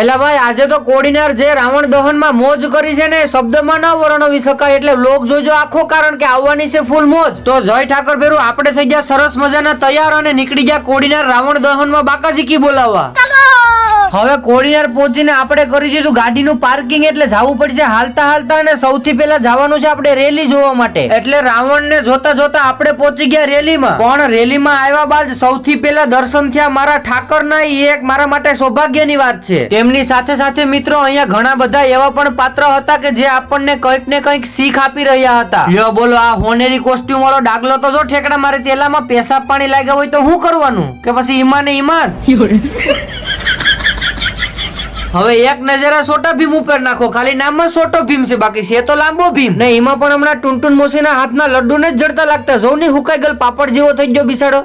એલા ભાઈ, આજે તો કોડીનાર જે રાવણ દહનમાં મોજ કરી છે ને શબ્દમાં ન વર્ણવી શકાય એટલે લોક જોજો આખો, કારણ કે આવવાની છે ફૂલ મોજ. તો જય ઠાકર ભેરું, આપણે થઈ ગયા સરસ મજાના, તૈયાર અને નીકળી ગયા કોડીનાર રાવણ દહનમાં બાકાજીકી બોલાવવા? હવે કોળિયાર પહોંચીને આપણે કરી દીધું ગાડીનું પાર્કિંગ એટલે જવું પડશે હાલતા હાલતા અને સૌથી પહેલા જવાનું છે આપણે રેલી જોવા માટે. એટલે રાવણને જોતા જોતા આપણે પહોંચી ગયા રેલીમાં. પણ રેલીમાં આવ્યા બાદ સૌથી પહેલા દર્શન થયા મારા ઠાકરના, એ એક મારા માટે સૌભાગ્યની વાત છે. તેમની સાથે સાથે મિત્રો, અહીંયા ઘણા બધા એવા પણ પાત્ર હતા કે જે આપણને કંઈક ને કંઈક શીખ આપી રહ્યા હતા. લ્યો બોલો, આ હોનેરી કોસ્ટ્યુમ વાળો ડાગલો તો જો ઠેકડા મારે તેલામાં પેશાબ પાણી લાગ્યા હોય તો શું કરવાનું? કે પછી ઈમા ને ઈમા જ હવે એક નજરા સોટા ભીમ ઉપર નાખો. ખાલી નામમાં સોટો ભીમ છે, બાકી છે તો લાંબો ભીમ. ને એમાં પણ હમણાં ટુનટુન મોસીના હાથના લડ્ડુ ને જ જડતા લાગતા. સૌ હુકાઈ ગયેલ પાપડ જેવો થઈ ગયો બિસાડો.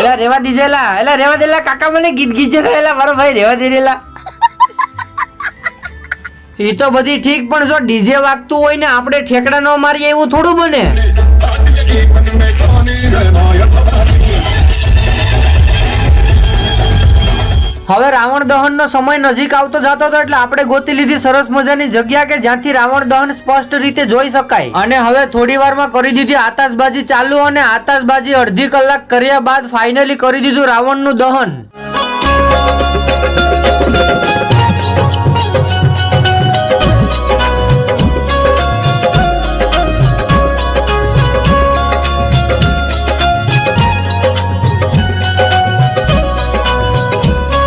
એલા, રેવા દીજેલા એલા. રેવા દેલા કાકા મને ગીત ગીત રહેલા મારો ભાઈ રેવા દેલા એ તો બધી ઠીક, પણ જો ડીજે વાગતું હોય ને, આપણે ઠેકડા ન મારીએ, એવું થોડું બને. હવે રાવણ દહનનો સમય નજીક આવતો જતો હતો એટલે આપણે ગોતી લીધી સરસ મજાની જગ્યા કે જ્યાંથી રાવણ દહન સ્પષ્ટ રીતે જોઈ શકાય. અને હવે થોડી વારમાં કરી દીધી આતાશબાજી ચાલુ અને આતાશબાજી અડધી કલાક કર્યા બાદ ફાઇનલી કરી દીધું રાવણનું દહન.